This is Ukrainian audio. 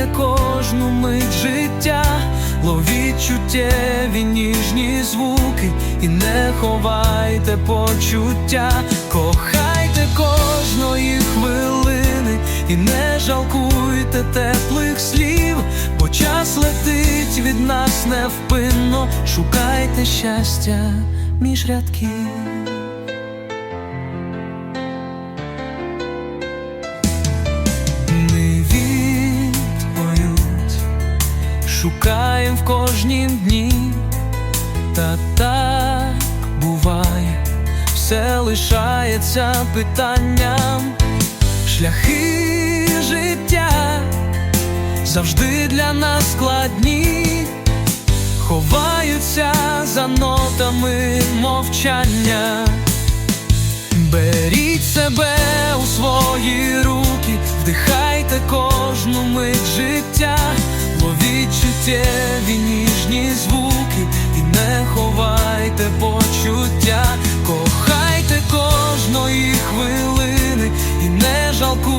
вдихайте кожну мить життя, ловіть чуттєві ніжні звуки і не ховайте почуття, кохайте кожної хвилини і не жалкуйте теплих слів, бо час летить від нас невпинно, шукайте щастя між рядків. Шукаємо в кожнім дні, та так буває, все лишається питанням, шляхи життя завжди для нас складні, ховаються за нотами мовчання. Беріть себе у свої руки, вдихайте кожну мить життя, чуттєві ніжні звуки